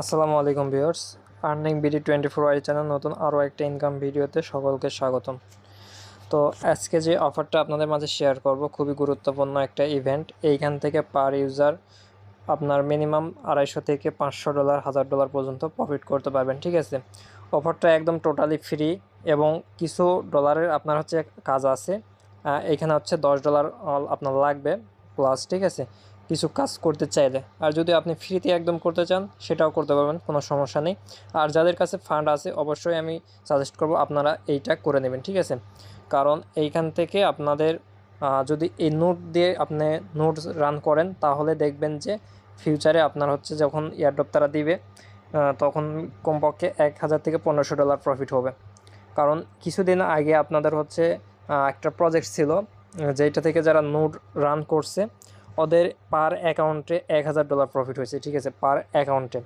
আসসালামু আলাইকুম viewers. Earning BD twenty four Y channel নতুন আরও একটা ইনকাম ভিডিওতে সকলকে স্বাগতম। তো আজকে যে অফারটা আপনাদের মাঝে শেয়ার করব, খুবই গুরুত্বপূর্ণ একটা ইভেন্ট এইখান থেকে পার ইউজার আপনার মিনিমাম আড়াইশো থেকে পাঁচশো ডলার হাজার ডলার পর্যন্ত প্রফিট করতে পারবেন, ঠিক আছে? অফারটা একদম টোটালি ফ্রি এবং কিছু ডলারের আপনার হচ্ছে কাজ আছে। এখানে হচ্ছে দশ ডলার আপনার লাগবে প্লাস ঠিক আছে? কিছু কাজ করতে চাইলে। আর যদি আপনি ফ্রিতে একদম করতে চান, সেটাও করতে পারবেন, কোনো সমস্যা নেই। আর যাদের কাছে ফান্ড আছে, অবশ্যই আমি সাজেস্ট করব আপনারা এইটা করে নেবেন, ঠিক আছে? কারণ এইখান থেকে আপনাদের যদি এই নোট দিয়ে আপনি নোট রান করেন, তাহলে দেখবেন যে ফিউচারে আপনার হচ্ছে যখন এয়ারড্রপ তারা দিবে তখন কমপক্ষে এক হাজার থেকে পনেরোশো ডলার প্রফিট হবে। কারণ কিছুদিন আগে আপনাদের হচ্ছে একটা প্রজেক্ট ছিল যেটা থেকে যারা নোট রান করছে ওদের পার অ্যাকাউন্টে এক হাজার ডলার প্রফিট হয়েছে, ঠিক আছে? পার অ্যাকাউন্টে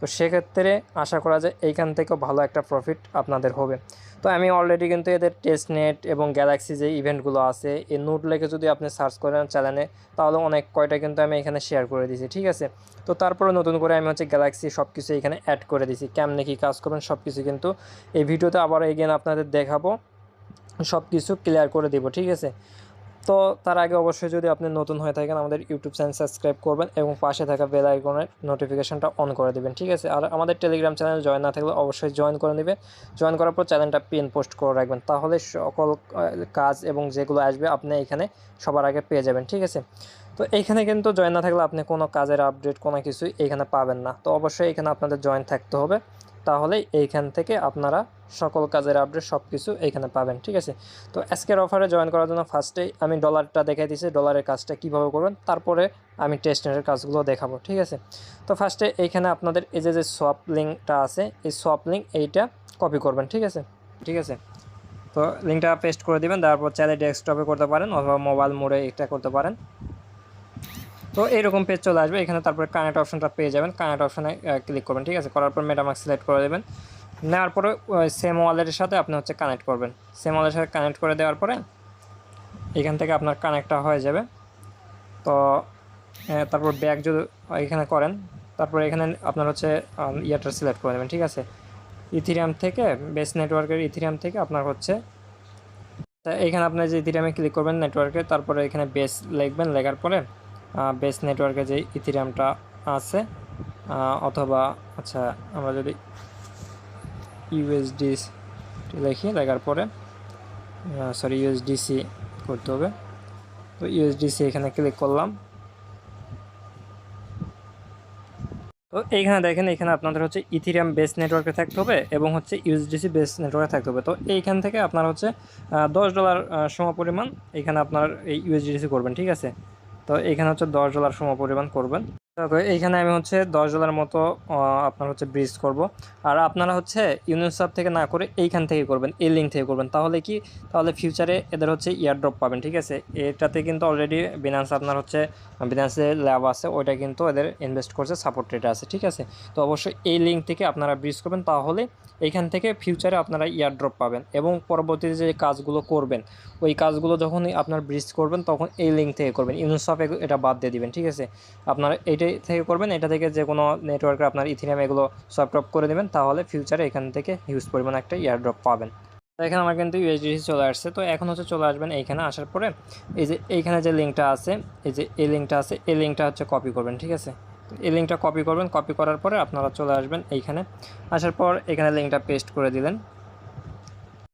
তো সেক্ষেত্রে আশা করা যায় এইখান থেকেও ভালো একটা প্রফিট আপনাদের হবে। তো আমি অলরেডি কিন্তু এদের টেস্ট নেট এবং গ্যালাক্সি যে ইভেন্টগুলো আছে, এই নোট লেগে যদি আপনি সার্চ করেন চ্যানেলে তাহলে অনেক কয়টা কিন্তু আমি এখানে শেয়ার করে দিয়েছি, ঠিক আছে? তো তারপরে নতুন করে আমি হচ্ছে গ্যালাক্সি সব কিছু এখানে অ্যাড করে দিয়েছি। কেমনে কী কাজ করবেন সব কিছু কিন্তু এই ভিডিওতে আবার এগেন আপনাদের দেখাবো। সব কিছু ক্লিয়ার করে দিব, ঠিক আছে? তো তার আগে অবশ্যই যদি আপনি নতুন হয়ে থাকেন, আমাদের ইউটিউব চ্যানেল সাবস্ক্রাইব করবেন এবং পাশে থাকা বেল আইকনের নোটিফিকেশনটা অন করে দেবেন, ঠিক আছে? আর আমাদের টেলিগ্রাম চ্যানেল জয়েন না থাকলে অবশ্যই জয়েন করে নেবে জয়েন করার পর চ্যানেলটা পিন পোস্ট করে রাখবেন, তাহলে সকল কাজ এবং যেগুলো আসবে আপনি এখানে সবার আগে পেয়ে যাবেন, ঠিক আছে? তো এইখানে কিন্তু জয়েন না থাকলে আপনি কোনো কাজের আপডেট কোনো কিছুই এখানে পাবেন না। তো অবশ্যই এখানে আপনাদের জয়েন থাকতে হবে। তাহলেই এইখান থেকে আপনারা সকল কাজের আপডেট সব কিছু এইখানে পাবেন, ঠিক আছে? তো আজকের অফারে জয়েন করার জন্য ফার্স্টেই আমি ডলারটা দেখাই দিয়েছি ডলারের কাজটা কীভাবে করবেন, তারপরে আমি টেস্টনেটের কাজগুলো দেখাবো, ঠিক আছে? তো ফার্স্টে এইখানে আপনাদের এই যে যে সোয়াপ লিঙ্কটা আছে, এই সোয়াপ লিঙ্ক এইটা কপি করবেন, ঠিক আছে? ঠিক আছে? তো লিঙ্কটা পেস্ট করে দিবেন, তারপর চাইলে ডেস্কটপে করতে পারেন অথবা মোবাইল মোডে এটা করতে পারেন। তো এরকম পেজ চলে আসবে। এখানে তারপরে কানেক্ট অপশনটা পেয়ে যাবেন। কানেক্ট অপশনে ক্লিক করবেন, ঠিক আছে? করার পর মেটামার্ক সিলেক্ট করে দেবেন। নেওয়ার পরে সেম ওয়ালেটের সাথে আপনি হচ্ছে কানেক্ট করবেন। সেম ওয়ালেটের সাথে কানেক্ট করে দেওয়ার পরে, এখান থেকে আপনার কানেক্টটা হয়ে যাবে। তো তারপর ব্যাগ যদি এখানে করেন, তারপর এখানে আপনার হচ্ছে ইয়ারটা সিলেক্ট করে দেবেন ঠিক আছে? ইথিরিয়াম থেকে বেস নেটওয়ার্কের ইথিরিয়াম থেকে আপনার হচ্ছে এখানে আপনার যে ইথিরিয়ামে ক্লিক করবেন নেটওয়ার্কে তারপরে এখানে বেস লিখবেন, লেখার পরে বেস নেটওয়ার্কে যে ইথিরিয়ামটা আছে অথবা আচ্ছা আমরা যদি ইউএসডি লিখি, লেখার পরে সরি ইউএসডিসি করতে হবে। তো ইউএসডিসি এখানে ক্লিক করলাম। তো এইখানে দেখেন, এখানে আপনাদের হচ্ছে ইথিরিয়াম বেস নেটওয়ার্কে থাকতে হবে এবং হচ্ছে ইউএসডিসি বেস নেটওয়ার্কে থাকতে হবে। তো এইখান থেকে আপনার হচ্ছে দশ ডলার সম পরিমাণ এখানে আপনার এই ইউএসডিসি করবেন, ঠিক আছে? তো এখানে হচ্ছে দশ ডলার সম পরিমাণ করবেন। এইখানে আমি হচ্ছে দশ ডলার মতো আপনার হচ্ছে ব্রিজ করব। আর আপনারা হচ্ছে ইউনিসেফ থেকে না করে এইখান থেকে করবেন, এই লিঙ্ক থেকে করবেন। তাহলে কি? তাহলে ফিউচারে এদের হচ্ছে ইয়ারড্রপ পাবেন, ঠিক আছে? এটাতে কিন্তু অলরেডি বিনান্স আপনার হচ্ছে বিনান্সে ল্যাব আছে, ওইটা কিন্তু এদের ইনভেস্ট করছে সাপোর্ট রেটে আছে, ঠিক আছে? তো অবশ্যই এই লিঙ্ক থেকে আপনারা ব্রিজ করবেন, তাহলে এইখান থেকে ফিউচারে আপনারা ইয়ারড্রপ পাবেন। এবং পরবর্তীতে যে কাজগুলো করবেন, ওই কাজগুলো যখনই আপনার ব্রিজ করবেন, তখন এই লিঙ্ক থেকে করবেন। ইউনিসফ এটা বাদ দিয়ে দিবেন, ঠিক আছে? আপনারা এইটাই থেকে করবেন, এটা থেকে যে কোনো নেটওয়ার্কে আপনার ইথিরিয়াম এগুলো সফট করে দেবেন, তাহলে ফিউচারে এখান থেকে হিউজ পরিমাণ একটা ইয়ারড্রপ পাবেন। তো এখানে আমার কিন্তু ইউএসডিসি চলে আসছে, তো এখন হচ্ছে চলে আসবেন এইখানে আসার পরে, এই যে এইখানে যে লিঙ্কটা আছে, এই যে এই লিঙ্কটা আছে, এই লিঙ্কটা হচ্ছে কপি করবেন, ঠিক আছে? এই লিঙ্কটা কপি করবেন কপি করার পরে আপনারা চলে আসবেন এইখানে। আসার পর এখানে লিঙ্কটা পেস্ট করে দিলেন।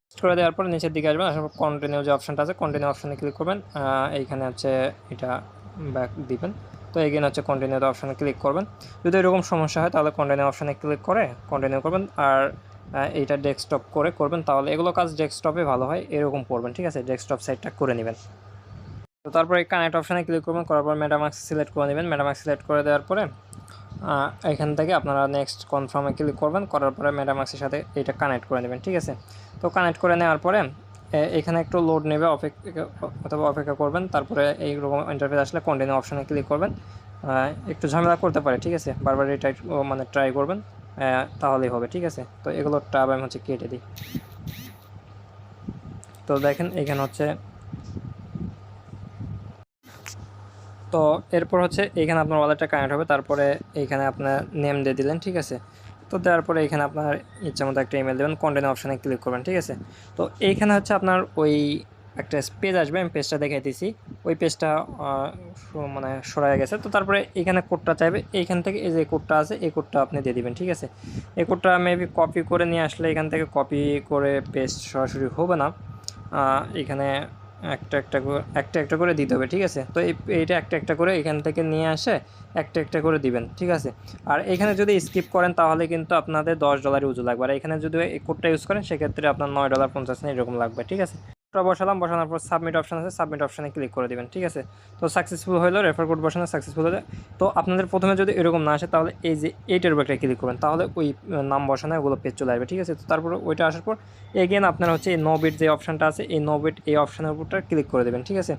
পেস্ট করে দেওয়ার পর নিচের দিকে আসবেন, আসার পর কন্টিনিউ যে অপশনটা আছে কন্টিনিউ অপশানে ক্লিক করবেন এইখানে হচ্ছে এটা ব্যাক দিবেন। তো এগেন হচ্ছে কন্টিনিউ অপশানে ক্লিক করবেন। যদি এরকম সমস্যা হয়, তাহলে কন্টিনিউ অপশানে ক্লিক করে কন্টিনিউ করবেন। আর এইটা ডেস্কটপ করে করবেন, তাহলে এগুলো কাজ ডেস্কটপে ভালো হয়, এরকম করবেন, ঠিক আছে? ডেস্কটপ সাইডটা করে নেবেন। তো তারপরে কানেক্ট অপশানে ক্লিক করবেন, করার পর মেটামার্ক্স সিলেক্ট করে নেবেন। মেটামার্ক্স সিলেক্ট করে দেওয়ার পরে এখান থেকে আপনারা নেক্সট কনফার্মে ক্লিক করবেন। করার পরে মেটামার্ক্সের সাথে এটা কানেক্ট করে নেবেন, ঠিক আছে? তো কানেক্ট করে নেওয়ার পরে এখানে একটু লোড নেবে অপেক্ষা অথবা অপেক্ষা করবেন, তারপরে এইরকম ইন্টারফেস আসলে কন্টিনিউ অপশানে ক্লিক করবেন। একটু ঝামেলা করতে পারে, ঠিক আছে? বারবার এটা মানে ট্রাই করবেন তাহলেই হবে, ঠিক আছে? তো এগুলো টাব আমি হচ্ছে কেটে দিই। তো দেখেন, এখানে হচ্ছে তো এরপর হচ্ছে এইখানে আপনার ওয়ালেটটা কানেক্ট হবে, তারপরে এইখানে আপনার নেম দিয়ে দিলেন, ঠিক আছে? তো দেওয়ার পরে এখানে আপনার ইচ্ছা মতো একটা ইমেল দেবেন কন্টেন্ট অপশানে ক্লিক করবেন, ঠিক আছে? তো এইখানে হচ্ছে আপনার ওই একটা পেজ আসবে, আমি পেজটা দেখাইতেছি ওই পেজটা মানে সরাই গেছে। তো তারপরে এখানে কোডটা চাইবে, এইখান থেকে এই যে কোডটা আছে, এই কোডটা আপনি দিয়ে দিবেন, ঠিক আছে? এই কোডটা মেবি কপি করে নিয়ে আসলে এখান থেকে কপি করে পেস্ট সরাসরি হবে না। এখানে একটা একটা করে একটা একটা করে দিতে হবে, ঠিক আছে? তো এই, এইটা একটা একটা করে এখান থেকে নিয়ে আসে, একটা একটা করে দিবেন, ঠিক আছে? আর এখানে যদি স্কিপ করেন, তাহলে কিন্তু আপনাদের দশ ডলারই উজু লাগবে। আর এখানে যদি এই কোডটা ইউজ করেন, সেক্ষেত্রে আপনার নয় ডলার পঞ্চাশ এরকম লাগবে, ঠিক আছে? কোডটা বসালাম, বসানোর পর সাবমিট অপশন আছে সাবমিট অপশানে ক্লিক করে দেবেন, ঠিক আছে? তো সাকসেসফুল হলো রেফার কোড বসানো সাকসেসফুল হলে তো আপনাদের প্রথমে যদি এরকম না আসে, তাহলে এই যে এইটার উপর ক্লিক করবেন, তাহলে ওই নাম বসানো ওগুলো পেজ চলে আসবে, ঠিক আছে? তো তারপর ওইটা আসার পর এগেন আপনার হচ্ছে এই নো বিট যে অপশানটা আছে, এই নো বিট এই অপশানের উপরটা ক্লিক করে দেবেন, ঠিক আছে?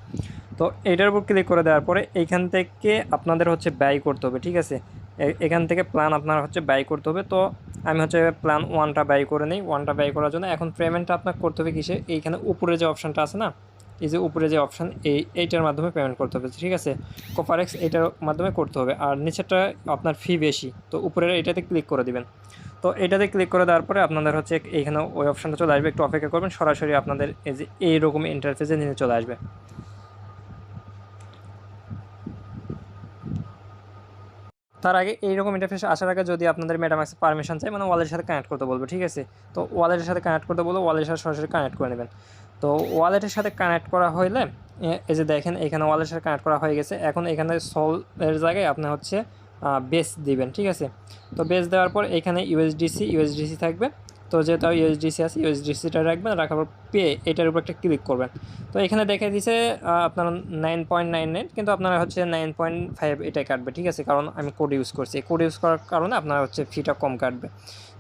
তো এইটার উপর ক্লিক করে দেওয়ার পরে এইখান থেকে আপনাদের হচ্ছে ব্যয় করতে হবে, ঠিক আছে? এখান থেকে প্ল্যান আপনার হচ্ছে ব্যয় করতে হবে। তো আমি হচ্ছে প্ল্যান ওয়ানটা ব্যয় করে নিই। ওয়ানটা ব্যয় করার জন্য এখন পেমেন্টটা আপনার করতে হবে কিসে? এইখানে উপরে যে অপশানটা আছে না? এই যে উপরে যে অপশান এই, এইটার মাধ্যমে পেমেন্ট করতে হবে, ঠিক আছে? কোপারেক্স এইটার মাধ্যমে করতে হবে। আর নিচেরটা আপনার ফি বেশি। তো উপরের এটাতে ক্লিক করে দিবেন। তো এটাতে ক্লিক করে দেওয়ার পরে আপনাদের হচ্ছে এইখানে ওই অপশানটা চলে আসবে। একটু অপেক্ষা করবেন। সরাসরি আপনাদের এই যে এইরকম ইন্টারফেসে নিয়ে চলে আসবে। তার আগে এইরকম ইন্টারফেস আসার আগে যদি আপনাদের মেটামাক্সে পারমিশন চাই মানে ওয়ালেটের সাথে কানেক্ট করতে বলব, ঠিক আছে? তো ওয়ালেটের সাথে কানেক্ট করতে বলব ওয়ালেটের সাথে সরাসরি কানেক্ট করে নেবেন। তো ওয়ালেটের সাথে কানেক্ট করা হইলে এই যে দেখেন, এখানে ওয়ালেটের সাথে কানেক্ট করা হয়ে গেছে। এখন এখানে সল এর জায়গায় আপনি হচ্ছে বেস দিবেন, ঠিক আছে? তো বেস দেওয়ার পর এখানে ইউএসডিসি ইউএসডিসি থাকবে। তো যেহেতু ইউএসডিসি আছে ইউএসডিসিটা রাখবেন, রাখার পর পে এটার উপর একটা ক্লিক করবেন। তো এখানে দেখে দিছে আপনার নাইন পয়েন্ট নাইন নাইন কিন্তু আপনারা হচ্ছে নাইন পয়েন্ট ফাইভ এটাই কাটবে, ঠিক আছে? কারণ আমি কোড ইউজ করছি। কোড ইউজ করার কারণে আপনার হচ্ছে ফিটা কম কাটবে।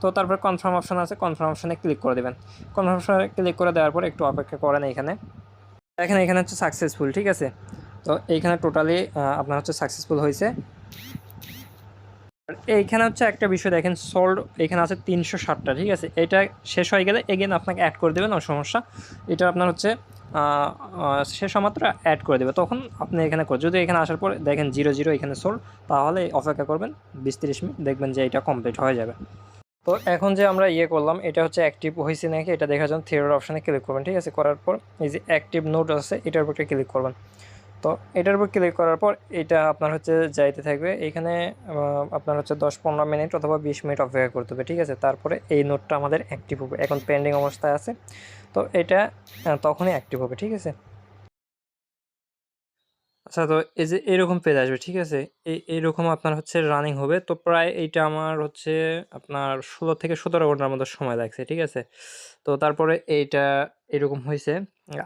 তো তারপর কনফার্ম অপশন আছে কনফার্ম অপশানে ক্লিক করে দেবেন। কনফার্ম অপশনে ক্লিক করে দেওয়ার পর একটু অপেক্ষা করেন এখানে। দেখেন এখানে হচ্ছে সাকসেসফুল ঠিক আছে? তো এইখানে টোটালি আপনার হচ্ছে সাকসেসফুল হয়েছে এইখানে হচ্ছে একটা বিষয় দেখেন সোল্ড এখানে আছে তিনশো ষাটটা, ঠিক আছে? এটা শেষ হয়ে গেলে এগেন আপনাকে অ্যাড করে দেবেন সমস্যা। এটা আপনার হচ্ছে শেষ মাত্র অ্যাড করে দেবে। তখন আপনি এখানে যদি এখানে আসার পর দেখেন জিরো জিরো এখানে সোল্ড তাহলে অপেক্ষা করবেন বিশ তিরিশ মিনিট, দেখবেন যে এটা কমপ্লিট হয়ে যাবে। তো এখন যে আমরা ইয়ে করলাম, এটা হচ্ছে অ্যাক্টিভ হয়েছে নাকি, এটা দেখার জন্য থিয়েটার অপশানে ক্লিক করবেন, ঠিক আছে? করার পর এই যে অ্যাক্টিভ নোট আছে, এটার উপর ক্লিক করবেন। তো এটার উপর ক্লিক করার পর এটা আপনার হচ্ছে যাইতে থাকবে। এখানে আপনার হচ্ছে দশ পনেরো মিনিট অথবা বিশ মিনিট অপেক্ষা করতে হবে, ঠিক আছে? তারপরে এই নোটটা আমাদের অ্যাক্টিভ হবে। এখন পেন্ডিং অবস্থায় আছে। তো এটা তখনই অ্যাক্টিভ হবে, ঠিক আছে? আচ্ছা তো এই যে এরকম পেজ আসবে, ঠিক আছে? এই এইরকম আপনার হচ্ছে রানিং হবে। তো প্রায় এইটা আমার হচ্ছে আপনার ষোলো থেকে সতেরো ঘণ্টার মতো সময় লাগছে, ঠিক আছে? তো তারপরে এইটা এরকম হয়েছে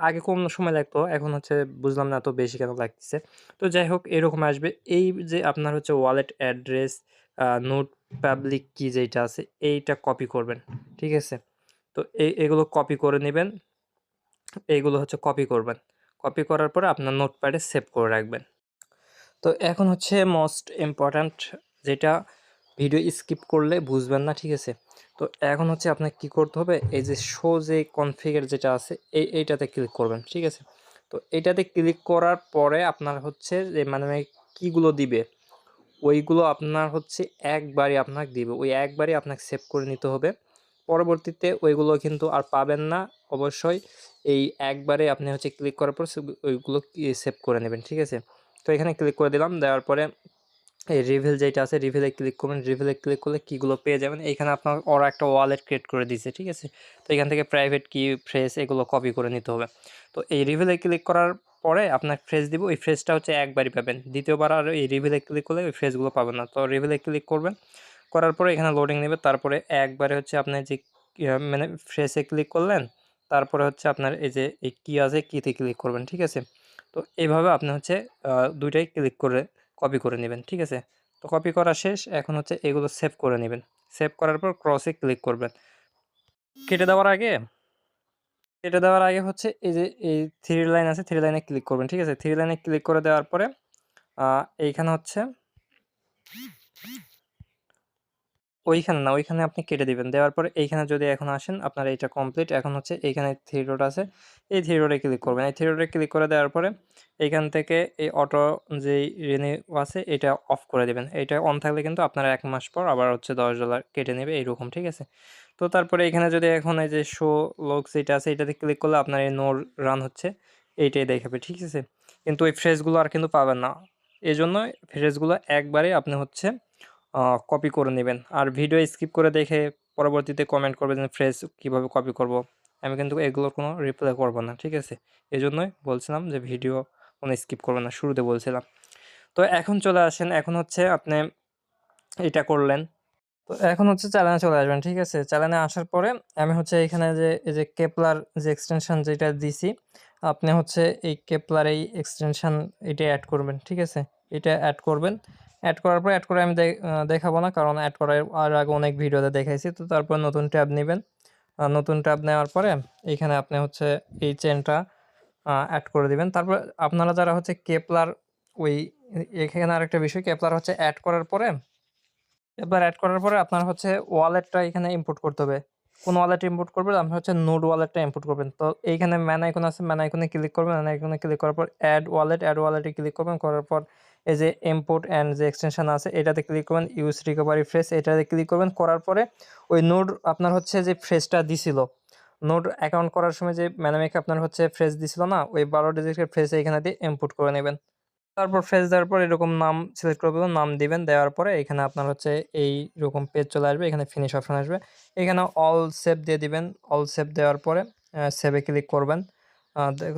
আগে কম সময় লাগতো, এখন হচ্ছে বুঝলাম না এত বেশি কেন লাগতেছে। তো যাই হোক, এরকম আসবে। এই যে আপনার হচ্ছে ওয়ালেট অ্যাড্রেস নোট পাবলিক কি যেটা আছে, এইটা কপি করবেন, ঠিক আছে? তো এই এগুলো কপি করে নেবেন। এইগুলো হচ্ছে কপি করবেন। কপি করার পরে আপনার নোটপ্যাডে সেভ করে রাখবেন। তো এখন হচ্ছে মোস্ট ইম্পর্ট্যান্ট যেটা ভিডিও স্কিপ করলে বুঝবেন না, ঠিক আছে? তো এখন হচ্ছে আপনাকে কি করতে হবে? এই যে শো যে কনফিগার যেটা আছে, এই, এইটাতে ক্লিক করবেন, ঠিক আছে? তো এইটাতে ক্লিক করার পরে আপনার হচ্ছে যে মানে কীগুলো দিবে? ওইগুলো আপনার হচ্ছে একবারই আপনাকে দিবে। ওই একবারই আপনাকে সেভ করে নিতে হবে। পরবর্তীতে ওইগুলো কিন্তু আর পাবেন না। অবশ্যই এই একবারে আপনি হচ্ছে ক্লিক করার পর ওইগুলো সেভ করে নেবেন, ঠিক আছে? তো এখানে ক্লিক করে দিলাম, দেওয়ার পরে এই রিভিল যেটা আছে রিভিলে ক্লিক করবেন রিভিলে ক্লিক করলে কীগুলো পেয়ে যাবেন? এখানে আপনার ওরা একটা ওয়ালেট ক্রিয়েট করে দিয়েছে, ঠিক আছে? তো এখান থেকে প্রাইভেট কি ফ্রেস এগুলো কপি করে নিতে হবে। তো এই রিভিলে ক্লিক করার পরে আপনার ফ্রেস দিব, ওই ফ্রেসটা হচ্ছে একবারই পাবেন। দ্বিতীয়বার আর এই রিভিলে ক্লিক করলে ওই ফ্রেসগুলো পাবেন না। তো রিভিলে ক্লিক করবেন, করার পরে এখানে লোডিং নেবে, তারপরে একবারে হচ্ছে আপনি যে মানে ফ্রেসে ক্লিক করলেন তারপরে হচ্ছে আপনার এই যে, এই কি আছে কীতে ক্লিক করবেন, ঠিক আছে? তো এইভাবে আপনি হচ্ছে দুইটাই ক্লিক করে কপি করে নেবেন, ঠিক আছে? তো কপি করা শেষ, এখন হচ্ছে এগুলো সেভ করে নেবেন। সেভ করার পর ক্রসে ক্লিক করবেন। কেটে দেওয়ার আগে, কেটে দেওয়ার আগে হচ্ছে এই যে, এই থ্রি লাইন আছে থ্রি লাইনে ক্লিক করবেন, ঠিক আছে? থ্রি লাইনে ক্লিক করে দেওয়ার পরে এইখানে হচ্ছে ওইখানে না, ওইখানে আপনি কেটে দিবেন। দেওয়ার পরে এইখানে যদি এখন আসেন, আপনার এইটা কমপ্লিট এখন হচ্ছে এইখানে থ্রি রোড আছে। এই থ্রি রোডে ক্লিক করবেন। এই থ্রি রোডে ক্লিক করে দেওয়ার পরে এইখান থেকে এই অটো যেই রেনিউ আছে, এটা অফ করে দেবেন। এটা অন থাকলে কিন্তু আপনার এক মাস পর আবার হচ্ছে দশ ডলার কেটে নেবে, এইরকম, ঠিক আছে? তো তারপরে এখানে যদি এখন এই যে শো লক যেটা আছে, এটাতে ক্লিক করলে আপনার এই নোর রান হচ্ছে, এইটাই দেখাবে, ঠিক আছে? কিন্তু ওই ফ্রেশগুলো আর কিন্তু পাবেন না। এই জন্য ফ্রেশগুলো একবারে আপনি হচ্ছে কপি করে নেবেন। আর ভিডিও স্কিপ করে দেখে পরবর্তীতে কমেন্ট করবেন যে ফ্রেজ কীভাবে কপি করব? আমি কিন্তু এগুলোর কোনো রিপ্লাই করব না, ঠিক আছে? এই জন্যই বলছিলাম যে ভিডিও কোনো স্কিপ করবে না, শুরুতে বলছিলাম। তো এখন চলে আসেন, এখন হচ্ছে আপনি এটা করলেন। তো এখন হচ্ছে চালানে চলে আসবেন, ঠিক আছে? চালানে আসার পরে আমি হচ্ছে এখানে যে, এই যে কেপলার যে এক্সটেনশন যেটা দিছি, আপনি হচ্ছে এই কেপলার এই এক্সটেনশন এটা অ্যাড করবেন, ঠিক আছে? এটা অ্যাড করবেন। অ্যাড করার পর অ্যাড করে আমি দেখাবো না, কারণ অ্যাড করার আর আগে অনেক ভিডিওতে দেখাইছি। তো তারপর নতুন ট্যাব নেবেন। নতুন ট্যাব নেওয়ার পরে এইখানে আপনি হচ্ছে এই চেনটা অ্যাড করে দিবেন। তারপর আপনারা যারা হচ্ছে কেপলার ওই এখানে আরেকটা বিষয় কেপলার হচ্ছে অ্যাড করার পরে এবার অ্যাড করার পরে আপনার হচ্ছে ওয়ালেটটা এখানে ইম্পোর্ট করতে হবে। কোন ওয়ালেট ইম্পোর্ট করবেন? আপনি হচ্ছে নোড ওয়ালেটটা ইম্পোর্ট করবেন। তো এইখানে ম্যান আইকন আছে ম্যান আইকনে ক্লিক করবেন। ম্যান আইকনে ক্লিক করার পর অ্যাড ওয়ালেট অ্যাড ওয়ালেটে ক্লিক করবেন। করার পর এই যে ইম্পোর্ট অ্যান্ড যে এক্সটেনশান আছে, এটাতে ক্লিক করবেন ইউজ রিকভারি ফ্রেস এটাতে ক্লিক করবেন, করার পরে ওই নোড আপনার হচ্ছে যে ফ্রেসটা দিছিল। নোট অ্যাকাউন্ট করার সময় যে ম্যানামেকে আপনার হচ্ছে ফ্রেস দিছিল না, ওই বারো ডিজিটের ফ্রেস এখানে দিয়ে ইম্পোর্ট করে নেবেন। তারপর ফ্রেস দেওয়ার পর এরকম নাম সিলেক্ট করবেন নাম দিবেন, দেওয়ার পরে এখানে আপনার হচ্ছে এই রকম পেজ চলে আসবে, এখানে ফিনিশ অপশন আসবে। এখানে অল সেভ দিয়ে দিবেন অল সেভ দেওয়ার পরে সেভে ক্লিক করবেন।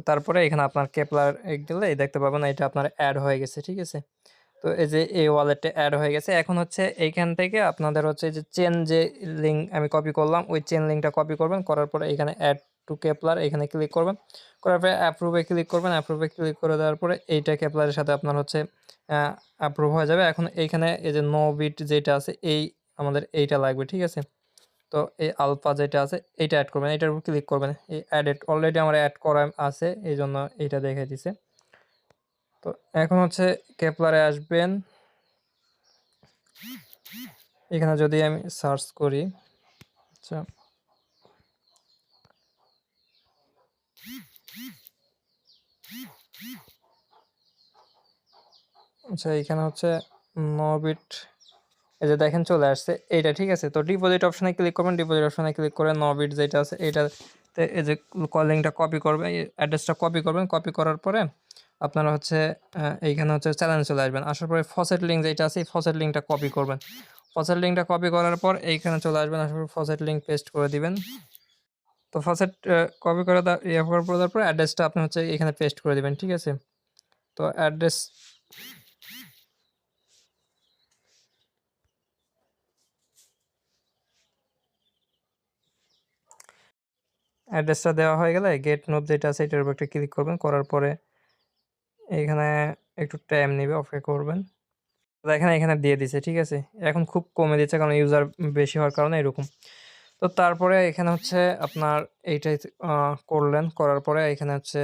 তারপরে এখানে আপনার কেপলার গেলে এই দেখতে পাবেন এটা আপনার অ্যাড হয়ে গেছে, ঠিক আছে? তো এই যে এই ওয়ালেটে অ্যাড হয়ে গেছে, এখন হচ্ছে এইখান থেকে আপনাদের হচ্ছে যে চেন যে লিঙ্ক আমি কপি করলাম, ওই চেন লিঙ্কটা কপি করবেন, করার পরে এখানে অ্যাড টু কেপলার এখানে ক্লিক করবেন, করার পরে অ্যাপ্রুভে ক্লিক করবেন অ্যাপ্রুভে ক্লিক করে দেওয়ার পরে এইটা কেপলারের সাথে আপনার হচ্ছে অ্যাপ্রুভ হয়ে যাবে। এখন এইখানে এই যে নো বিট যেটা আছে, এই আমাদের এইটা লাগবে, ঠিক আছে? তো এই আলফা যেটা আছে এটা অ্যাড করবেন। এটার উপর ক্লিক করবেন। এই অ্যাডেড অলরেডি আমার অ্যাড করা আছে এই জন্য এইটা দেখে দিছে। তো এখন হচ্ছে কেপলারে আসবেন। এখানে যদি আমি সার্চ করি আচ্ছা। আচ্ছা এখানে হচ্ছে নবিট এই যে দেখেন চলে আসছে, এইটা ঠিক আছে? তো ডিপোজিট অপশনে ক্লিক করবেন ডিপোজিট অপশনে ক্লিক করে নবিট যেটা আছে এইটাতে এই যে কলিংটা কপি করবেন অ্যাড্রেসটা কপি করবেন কপি করার পরে আপনারা হচ্ছে এইখানে হচ্ছে চ্যালেঞ্জ চলে আসবেন। আসার পরে ফসেট লিঙ্ক যেটা আছে, এই ফসেট লিঙ্কটা কপি করবেন। ফসেট লিঙ্কটা কপি করার পর এইখানে চলে আসবেন, আসার পর ফসেট লিঙ্ক পেস্ট করে দিবেন। তো ফসেট কপি করে ইয়ে করার পর অ্যাড্রেসটা আপনি হচ্ছে এখানে পেস্ট করে দিবেন, ঠিক আছে? তো অ্যাড্রেস অ্যাড্রেসটা দেওয়া হয়ে গেলে গেট নোব যেটা আছে এটার উপর একটা ক্লিক করবেন। করার পরে এখানে একটু টাইম নেবে অপেক্ষা করবেন। দেখেন এখানে দিয়ে দিছে, ঠিক আছে? এখন খুব কমে দিচ্ছে কারণ ইউজার বেশি হওয়ার কারণে এরকম। তো তারপরে এখানে হচ্ছে আপনার এইটাই করলেন। করার পরে এখানে হচ্ছে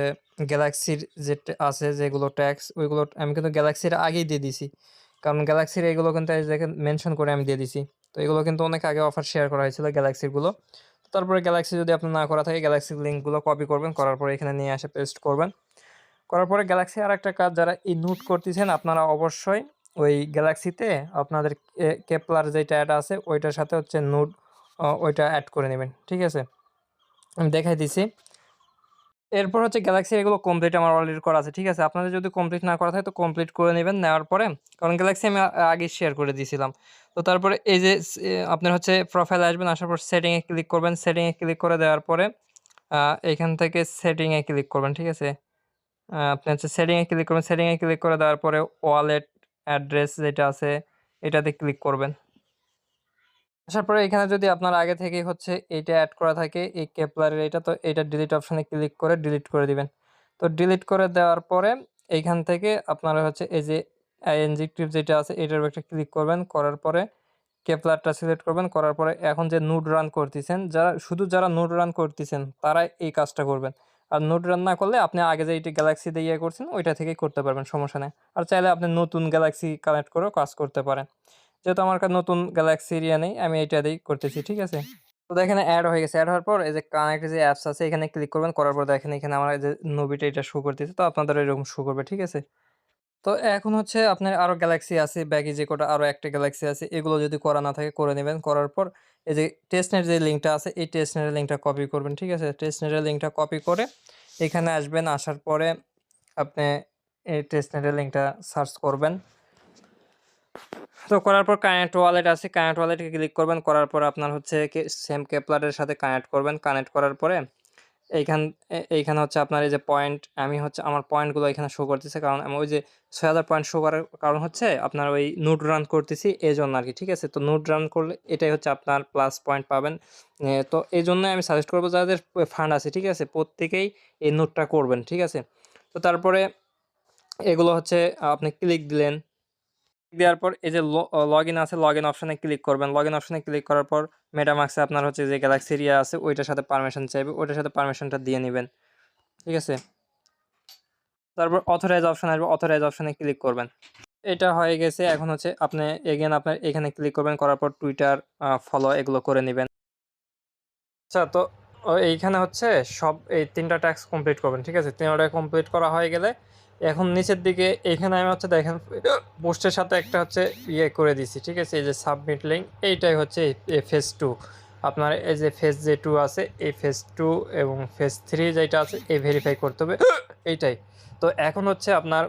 গ্যালাক্সির যে আছে, যেগুলো ট্যাক্স ওইগুলো আমি কিন্তু গ্যালাক্সির আগেই দিয়ে দিছি। কারণ গ্যালাক্সির এগুলো কিন্তু দেখেন মেনশন করে আমি দিয়ে দিছি। তো এগুলো কিন্তু অনেক আগে অফার শেয়ার করা হয়েছিল গ্যালাক্সিরগুলো তারপরে গ্যালাক্সি যদি আপনার না করা থাকে গ্যালাক্সির লিঙ্কগুলো কপি করবেন, করার পরে এখানে নিয়ে আসে পেস্ট করবেন। করার পরে গ্যালাক্সি আর একটা কাজ যারা এই নোট করতেছেন, আপনারা অবশ্যই ওই গ্যালাক্সিতে আপনাদের কেপলার যেটা অ্যাড আছে, ওইটার সাথে হচ্ছে নোট ওইটা অ্যাড করে নেবেন, ঠিক আছে? আমি দেখাই দিছি। এরপর হচ্ছে গ্যালাক্সি এগুলো কমপ্লিট আমার অলরেডি করা আছে, ঠিক আছে? আপনাদের যদি কমপ্লিট না করা থাকে তো কমপ্লিট করে নেবেন, নেওয়ার পরে, কারণ গ্যালাক্সি আমি আগে শেয়ার করে দিয়েছিলাম। তো তারপরে এই যে আপনার হচ্ছে প্রোফাইল আসবেন, আসার পর সেটিংয়ে ক্লিক করবেন সেটিংয়ে ক্লিক করে দেওয়ার পরে এখান থেকে সেটিংয়ে ক্লিক করবেন, ঠিক আছে? আপনি হচ্ছে সেটিংয়ে ক্লিক করবেন সেটিংয়ে ক্লিক করে দেওয়ার পরে ওয়ালেট অ্যাড্রেস যেটা আছে, এটাতে ক্লিক করবেন। আসার পরে এখানে যদি আপনার আগে থেকে হচ্ছে এইটা অ্যাড করা থাকে, এই কেপলারের এটা তো এটা ডিলিট অপশানে ক্লিক করে ডিলিট করে দিবেন। তো ডিলিট করে দেওয়ার পরে এইখান থেকে আপনারা হচ্ছে এই যে আইএনজেক্টিভ যেটা আছে, এটার একটা ক্লিক করবেন, করার পরে কেপলারটা সিলেক্ট করবেন, করার পরে এখন যে নোট রান করতেছেন, যারা, শুধু যারা নোট রান করতেছেন, তারাই এই কাজটা করবেন। আর নোট রান না করলে আপনি আগে যে এইটি গ্যালাক্সি দিয়ে ইয়ে করছেন, ওইটা থেকেই করতে পারবেন, সমস্যা নেই। আর চাইলে আপনি নতুন গ্যালাক্সি কানেক্ট করেও কাজ করতে পারেন। যেহেতু আমার কাছে নতুন গ্যালাক্সি এরিয়া নেই, আমি এটা দিয়েই করতেছি, ঠিক আছে? তো দেখেন অ্যাড হয়ে গেছে অ্যাড হওয়ার পর এই যে কানেক্ট যে অ্যাপস আছে, এখানে ক্লিক করবেন, করার পর দেখেন এখানে আমার এই যে নবিটা এটা শো করতেছে, তো আপনাদের এরকম শো করবে, ঠিক আছে? তো এখন হচ্ছে আপনার আরও গ্যালাক্সি আছে ব্যাগে যে কটা আরও একটা গ্যালাক্সি আছে, এগুলো যদি করা না থাকে, করে নেবেন, করার পর এই যে টেস্টনেট যে লিঙ্কটা আছে, এই টেস্টনেটের লিঙ্কটা কপি করবেন, ঠিক আছে? টেস্টনেটের লিঙ্কটা কপি করে এখানে আসবেন, আসার পরে আপনি এই টেস্টনেটের লিঙ্কটা সার্চ করবেন। তো করার পর কানেক্ট ওয়ালেট আছে কানেক্ট ওয়ালেটে ক্লিক করবেন, করার পর আপনার হচ্ছে সেম কেপলারের সাথে কানেক্ট করবেন কানেক্ট করার পরে এইখান এইখানে হচ্ছে আপনার এই যে পয়েন্ট আমি হচ্ছে আমার পয়েন্টগুলো এখানে শো করতেছে, কারণ আমি ওই যে ছয় হাজার পয়েন্ট শো করার কারণ হচ্ছে আপনার ওই নোট রান করতেছি এই জন্য আর কি ঠিক আছে? তো নোট রান করলে এটাই হচ্ছে আপনার প্লাস পয়েন্ট পাবেন। তো এই জন্য আমি সাজেস্ট করব যাদের ফান্ড আছে, ঠিক আছে? প্রত্যেকেই এই নোটটা করবেন, ঠিক আছে? তো তারপরে এগুলো হচ্ছে আপনি ক্লিক দিলেন দেওয়ার পর এই যে লগ ইন আছে লগ ইন অপশানে ক্লিক করবেন। লগ ইন অপশানে ক্লিক করার পর মেটামাক্সে আপনার হচ্ছে যে গ্যালাক্সি এরিয়া আছে, ওইটার সাথে পারমিশন চাইবে, ওইটার সাথে পারমিশনটা দিয়ে নেবেন। ঠিক আছে? তারপর অথরাইজ অপশান আসবে অথরাইজ অপশানে ক্লিক করবেন। এটা হয়ে গেছে, এখন হচ্ছে আপনি এগেন আপনার এখানে ক্লিক করবেন, করার পর টুইটার ফলো এগুলো করে নেবেন। আচ্ছা তো এইখানে হচ্ছে সব এই তিনটা ট্যাক্স কমপ্লিট করবেন, ঠিক আছে? তিনটা কমপ্লিট করা হয়ে গেলে এখন নিচের দিকে এইখানে আমি হচ্ছে দেখেন পোস্টের সাথে একটা হচ্ছে ইয়ে করে দিছি ঠিক আছে? এই যে সাবমিট লিঙ্ক এইটাই হচ্ছে ফেজ টু আপনার এই যে ফেজ যে টু আছে এই ফেজ টু এবং ফেজ থ্রি যেটা আছে এই ভেরিফাই করতে হবে। এইটাই। তো এখন হচ্ছে আপনার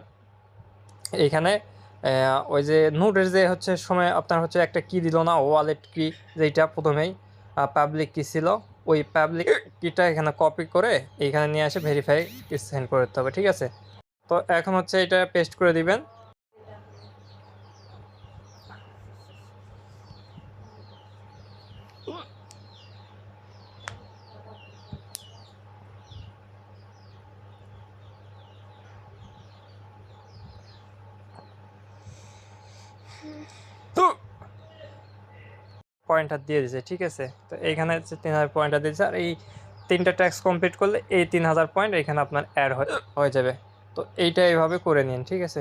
এইখানে আহ, ওই যে নোটের যে হচ্ছে সময় আপনার হচ্ছে একটা কি দিল না ওয়ালেট কি যেটা প্রথমেই পাবলিক কি ছিল ওই পাবলিক কিটা এখানে কপি করে এইখানে নিয়ে এসে ভেরিফাই সেন্ড করে দিতে হবে ঠিক আছে? তো এখন হচ্ছে এটা পেস্ট করে দিবেন। পয়েন্টার দিয়ে দিয়েছে ঠিক আছে? তো এইখানে তিন হাজার পয়েন্টার দিয়েছে, আর এই তিনটা ট্যাক্স কমপ্লিট করলে এই তিন হাজার পয়েন্ট এখানে আপনার অ্যাড হয়ে যাবে। তো এইটা এইভাবে করে নিন ঠিক আছে?